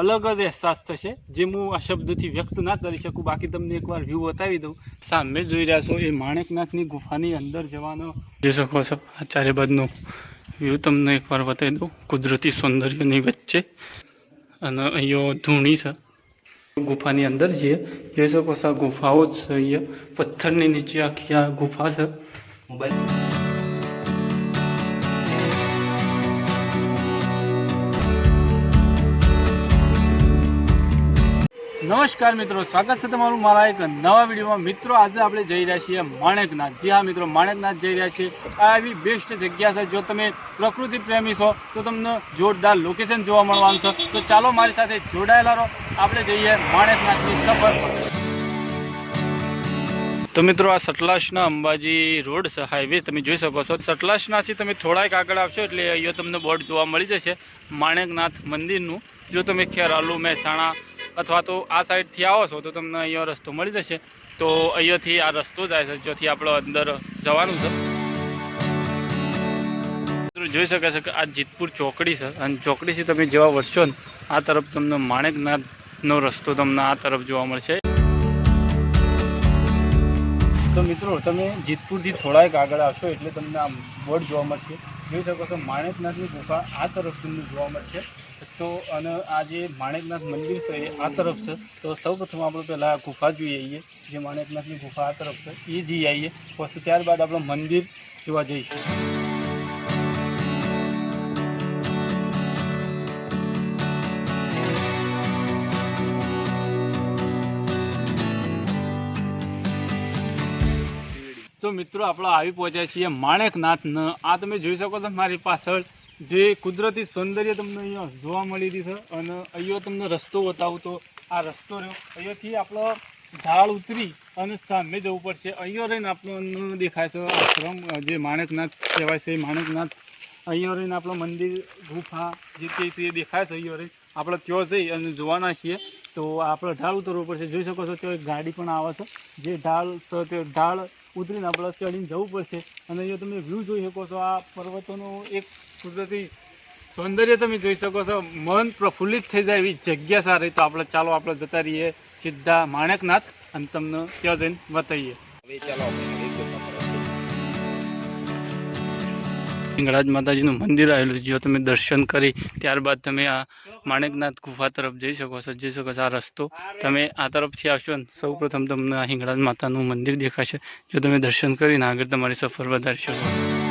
અલગ જ અહેસાસ થશે જે હું આ શબ્દથી વ્યક્ત ના કરી શકું. બાકી તમને એકવાર વ્યૂ બતાવી દઉં. સામે જોઈ રહ્યા છો એ માણેકનાથની ગુફાની અંદર જવાનો. જોઈ શકો છો આ ચારે બાજુનો વ્યૂ તમને એકવાર બતાવી દઉં. કુદરતી સૌંદર્યની વચ્ચે. અને અહીંયા ધૂણી છે. ગુફાની અંદર છીએ જોઈ શકો છો આ ગુફાઓ જ છે અહીંયા. પથ્થરની નીચે આખી આ ગુફા છે. નમસ્કાર મિત્રો, સ્વાગત છે તમારું મારા એક નવા વિડીયોમાં. મિત્રો, આજે આપણે જઈ રહ્યા છીએ માણેકનાથ. જી હા મિત્રો, માણેકનાથ જઈ રહ્યા છીએ. આ એવી બેસ્ટ જગ્યા છે, જો તમે પ્રકૃતિ પ્રેમી છો, તો તમને જોરદાર લોકેશન જોવા મળવાનું છે. તો ચાલો મારી સાથે જોડાયેલા રહો. આપણે જઈએ માણેકનાથની સફર પર. તો મિત્રો, આ સટલાશના અંબાજી રોડ છે હાઈવે તમે જોઈ શકો છો. સતલાસનાથી તમે થોડાક આગળ આવશો એટલે અહીંયા તમને બોર્ડ જોવા મળી જશે. માણેકનાથ મંદિરનું. જો તમે ખેરાલુ, મહેસાણા અથવા તો આ સાઈડથી આવો છો તો તમને અહીંયા રસ્તો મળી જશે. તો અહીંયાથી આ રસ્તો જાય છે જેથી આપણે અંદર જવાનું છે. જોઈ શકે છે કે આ જીતપુર ચોકડી છે. અને ચોકડીથી તમે જેવા વળશો ને, આ તરફ તમને માણેકનાથનો રસ્તો તમને આ તરફ જોવા મળશે. તો મિત્રો, તમે જીતપુરથી થોડાક આગળ આવશો એટલે તમને આ બોર્ડ જોવા મળશે. જોઈ શકો છો માણેકનાથની ગુફા આ તરફ તમને જોવા મળશે. તો અને આ જે માણેકનાથ મંદિર છે એ આ તરફ છે. તો સૌપ્રથમ આપણે પહેલાં આ ગુફા જોઈ આવીએ જે માણેકનાથની ગુફા આ તરફ છે, એ જઈ આવીએ પછી ત્યારબાદ આપણે મંદિર જોવા જઈશું. તો મિત્રો આપણે આવી પહોંચ્યા છીએ માણેકનાથ ન આ તમે જોઈ શકો છો મારી પાછળ જે કુદરતી સૌંદર્ય તમને અહીંયા જોવા મળી હતી છે અને અહીંયા તમને રસ્તો બતાવું તો આ રસ્તો રહ્યો. અહીંયાથી આપણો ઢાળ ઉતરી અને સામે જવું પડશે. અહીંયા રહીને આપણો દેખાય છે આશ્રમ, જે માણેકનાથ કહેવાય છે એ માણેકનાથ. અહીંયા રહીને આપણું મંદિર, ગુફા, જે કહે છે એ દેખાય છે અહીંયા રહીને. આપણે ત્યાં જઈ અને જોવાના છીએ. તો આપણે ઢાળ ઉતરવું પડશે. જોઈ શકો છો ત્યાં ગાડી પણ આવે છે. જે ઢાળ છે તે ઢાળ ઉતરીને આપણે ચડીને જવું પડશે. અને અહીંયા તમે વ્યૂ જોઈ શકો છો, આ પર્વતોનું એક કુદરતી સૌંદર્ય તમે જોઈ શકો છો. મન પ્રફુલ્લિત થઈ જાય એવી જગ્યા સારી. તો આપણે ચાલો આપણે જતા રહીએ સીધા માણેકનાથ અને તમને ત્યાં જઈને બતાવીએ. હિંગળાજ માતાજીનું મંદિર આવેલું છે જો તમે દર્શન કરી, ત્યારબાદ તમે આ માણેકનાથ ગુફા તરફ જઈ શકો છો, જઈ શકો છો, આ રસ્તો. તમે આ તરફથી આવશો ને સૌ તમને આ હિંગળાજ માતાનું મંદિર દેખાશે. જો તમે દર્શન કરીને આગળ તમારી સફર વધારી શકો.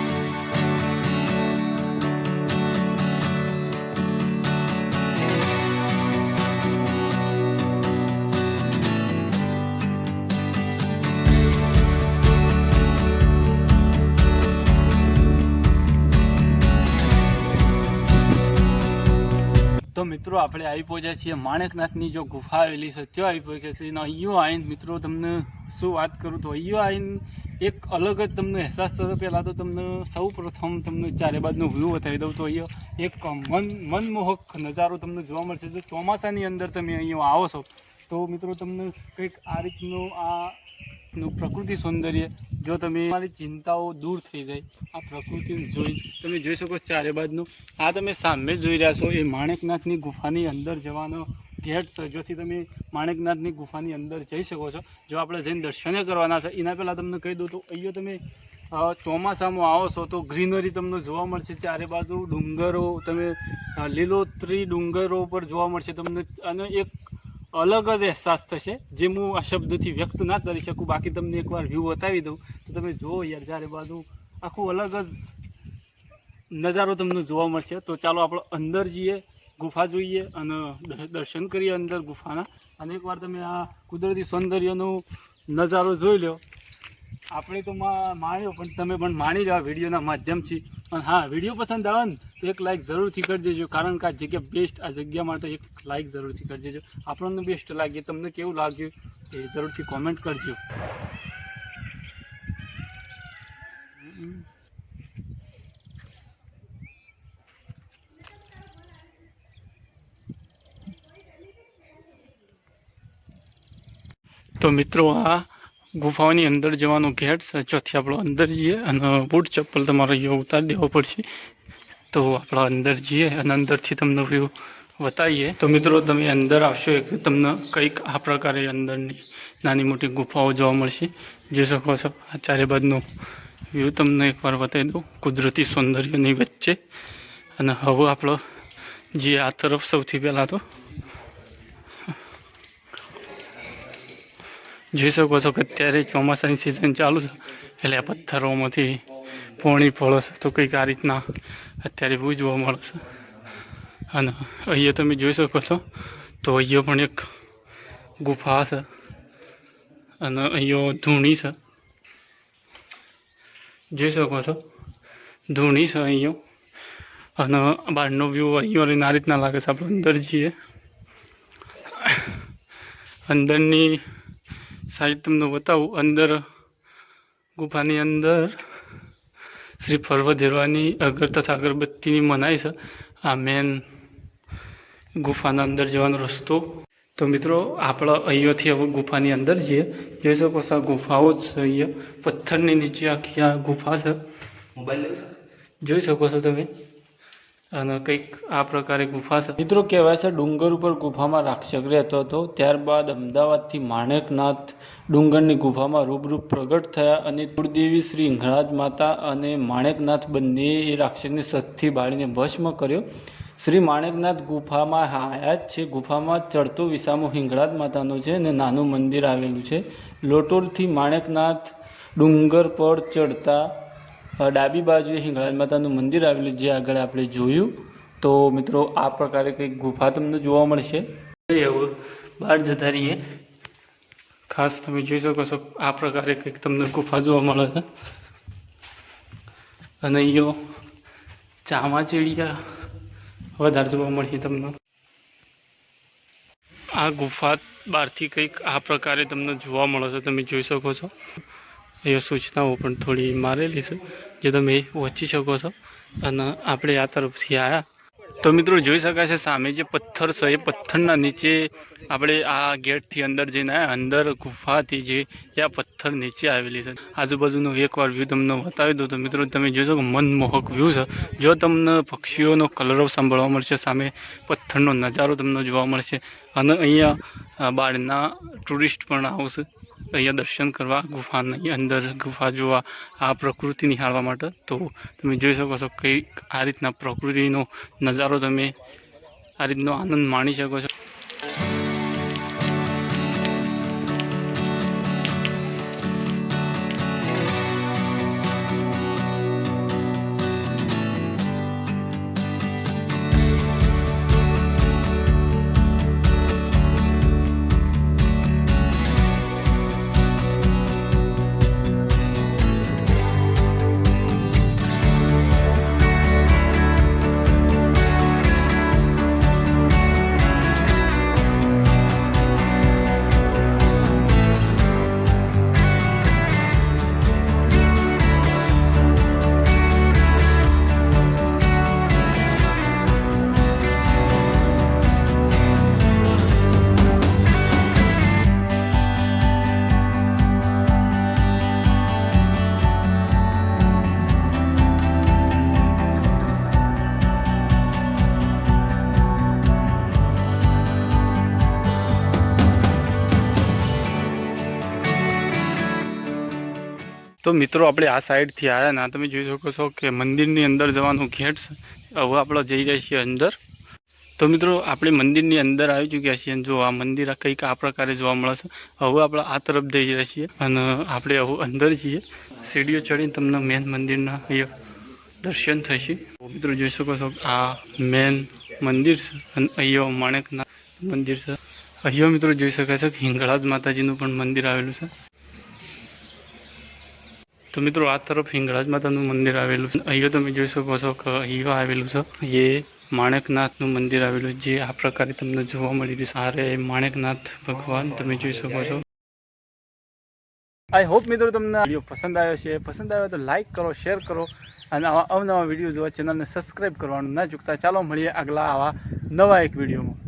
મિત્રો આપણે આવી પહોંચ્યા છીએ માણેકનાથની જો ગુફા આવેલી છે, ત્યાં આવી પહોંચ્યા છીએ. અહીંયા આવીને મિત્રો તમને શું વાત કરું તો અહીંયા આવીને એક અલગ જ તમને અહેસાસ થતો. પહેલાં તો તમને સૌ પ્રથમ તમને ચારે બાજુનો વ્યૂ બતાવી દઉં તો અહીંયા એક મન, મનમોહક નજારો તમને જોવા મળશે. જો ચોમાસાની અંદર તમે અહીંયા આવો છો, તો મિત્રો તમને કંઈક આ રીતનું આ નું પ્રકૃતિ સૌંદર્ય. જો તમે તમારી ચિંતાઓ દૂર થઈ જાય, આ પ્રકૃતિને જોઈ તમે જોઈ શકો ચારે બાજુનું આ તમે સામે જોઈ રહ્યા છો, એ માણેકનાથની ગુફાની અંદર જવાનો ગેટ છે. જોથી તમે માણેકનાથની ગુફાની અંદર જઈ શકો છો. જો આપણે જઈને દર્શને કરવાના છે, એના પહેલાં તમને કહી દઉં તો અહીંયા તમે ચોમાસામાં આવો છો તો ગ્રીનરી તમને જોવા મળશે. ચારે બાજુ ડુંગરો, તમે લીલોતરી ડુંગરો પર જોવા મળશે તમને. અને એક અલગ જ અહેસાસ થશે. જે હું આ શબ્દથી વ્યક્ત ના કરી શકું, બાકી તમને એકવાર વ્યૂ બતાવી દઉં, તો તમે જુઓ યાર, જ્યારે બાજુ આખું અલગ જ નજારો તમને જોવા મળશે. તો ચાલો આપણે અંદર જઈએ, ગુફા જોઈએ અને દર્શન કરીએ અંદર ગુફાના. અને એકવાર તમે આ કુદરતી સૌંદર્યનો નજારો જોઈ લો આપણે તો માણ્યો, પણ તમે પણ માણી રહ્યા વિડીયોના માધ્યમથી. અને હા, વીડિયો પસંદ આવે ને, તો એક લાઈક જરૂરથી કરી દેજો. કારણ કે આ જગ્યા બેસ્ટ આ જગ્યા માટે એક લાઈક જરૂરથી કરી દેજો. આપણને બેસ્ટ લાગે, તમને કેવું લાગ્યું એ જરૂરથી કોમેન્ટ કરજો. તો મિત્રો, આ ગુફાઓની અંદર જવાનો ગેટ સાચોથી ચોથી આપણો અંદર જઈએ અને બૂટ ચપ્પલ તમારે અહીંયા ઉતારી દેવો પડશે. તો આપણે અંદર જઈએ અને અંદરથી તમને વ્યૂ બતાવીએ. તો મિત્રો, તમે અંદર આવશો એક તમને કંઈક આ પ્રકારે અંદરની નાની મોટી ગુફાઓ જોવા મળશે. જોઈ શકો છો, આ ચારે બાજુનો વ્યૂ તમને એકવાર બતાવી દઉં. કુદરતી સૌંદર્યની વચ્ચે. અને હવે આપણો જે આ તરફ સૌથી પહેલાં તો જોઈ શકો છો કે અત્યારે ચોમાસાની સિઝન ચાલુ છે, એટલે આ પથ્થરોમાંથી પોણી ફળો છે તો કંઈક આ રીતના અત્યારે બહુ જોવા મળે છે. અને અહીંયા તમે જોઈ શકો છો, તો અહીંયા પણ એક ગુફા છે અને અહીંયા ધૂણી છે. જોઈ શકો છો, ધૂણી છે અહીંયા. અને બહારનો વ્યૂ અહીંયા રહીને આ રીતના લાગે છે, આપણે અંદર જઈએ. અંદરની સાઈડ તમને બતાવું. અંદર ગુફાની અંદર શ્રી ફરવધેરવાની અગર તથા અગરબત્તીની મનાઈ છે. આ મેન ગુફાના અંદર જવાનો રસ્તો. તો મિત્રો આપણે અહીંયાથી હવે ગુફાની અંદર જઈએ. જોઈ શકો છો આ ગુફાઓ જ છે અહીંયા. પથ્થરની નીચે આખી આ ગુફા છે. જોઈ શકો છો તમે. અને કંઈક આ પ્રકારે ગુફા મિત્રો કહેવાય છે, ડુંગર ઉપર ગુફામાં રાક્ષક રહેતો હતો. ત્યારબાદ અમદાવાદથી માણેકનાથ ડુંગરની ગુફામાં રૂબરૂપ પ્રગટ થયા અને કુળદેવી શ્રી હિંગળાજ માતા અને માણેકનાથ બંને એ રાક્ષસને સતથી બાળીને ભસ્મ કર્યો. શ્રી માણેકનાથ ગુફામાં હયાત છે. ગુફામાં ચડતો વિસામો હિંગળાજ માતાનો છે અને નાનું મંદિર આવેલું છે. લોટોલથી માણેકનાથ ડુંગર પર ચડતા ડાબી બાજુએ હિંગળાજ માતાનું મંદિર આવેલું જે આગળ આપણે જોયું. તો મિત્રો, આ પ્રકારે કંઈક ગુફા તમને જોવા મળશે. બહાર જતા રહીએ. ખાસ તમે જોઈ શકો છો, આ પ્રકારે કંઈક તમને ગુફા જોવા મળે છે. અને અહીંયા ચામાચીડિયા વધારે જોવા મળશે તમને. આ ગુફા બહારથી કંઈક આ પ્રકારે તમને જોવા મળે છે, તમે જોઈ શકો છો. એ સૂચનાઓ પણ થોડી મારેલી છે, જે તમે વાંચી શકો છો અને આપણે આ તરફથી આવ્યા તો મિત્રો જોઈ શકાય છે, સામે જે પથ્થર છે, એ પથ્થરના નીચે આપણે આ ગેટથી અંદર જઈને અંદર ગુફાથી જે આ પથ્થર નીચે આવેલી છે. આજુબાજુનો એકવાર વ્યૂ તમને બતાવી દઉં તો મિત્રો તમે જોશો કે મનમોહક વ્યૂ છે. જો તમને પક્ષીઓનો કલરવ સાંભળવા મળશે, સામે પથ્થરનો નજારો તમને જોવા મળશે અને અહીંયા બહારના ટુરિસ્ટ પણ આવશે. અહીંયા દર્શન કરવા ગુફાની અંદર ગુફા જોવા આ પ્રકૃતિ નિહાળવા માટે. તો તમે જોઈ શકો છો કઈ આ રીતના પ્રકૃતિનો નજારો તમે આ રીતનો આનંદ માણી શકો છો. મિત્રો આપણે આ સાઈડથી આવ્યા ના તમે જોઈ શકો છો કે મંદિરની અંદર જવાનું ગેટ હવે આપણે જઈ રહ્યા છીએ અંદર. તો મિત્રો આપણે મંદિરની અંદર આવી ચૂક્યા છીએ જો આ મંદિર કંઈક આ પ્રકારે જોવા મળે છે. હવે આપણે આ તરફ જઈ રહ્યા છીએ અને આપણે હવે અંદર જઈએ. સીડીઓ ચડીને તમને મેન મંદિરના અહીંયા દર્શન થશે. મિત્રો જોઈ શકો છો આ મેન મંદિર છે અને અહીંયા માણેકનાથ મંદિર છે. અહીંયા મિત્રો જોઈ શકાય છે કે હિંગળાજ માતાજીનું પણ મંદિર આવેલું છે. તો મિત્રો, આ તરફ હિંગળાજ માતાનું મંદિર આવેલું છે. અહીંયા તમે જોઈ શકો છો કે અહીંયા આવેલું છે. એ માણેકનાથનું મંદિર આવેલું જે આ પ્રકારે તમને જોવા મળી રહ્યું છે આરે માણેકનાથ ભગવાન. તમે જોઈ શકો છો. આઈ હોપ મિત્રો, તમને વીડિયો પસંદ આવ્યો છે. પસંદ આવ્યો તો લાઈક કરો, શેર કરો અને આવા અવનવા વીડિયો જોવા ચેનલને સબસ્ક્રાઈબ કરવાનું ના ચૂકતા. ચાલો, મળીએ આગલા આવા નવા એક વિડીયોમાં.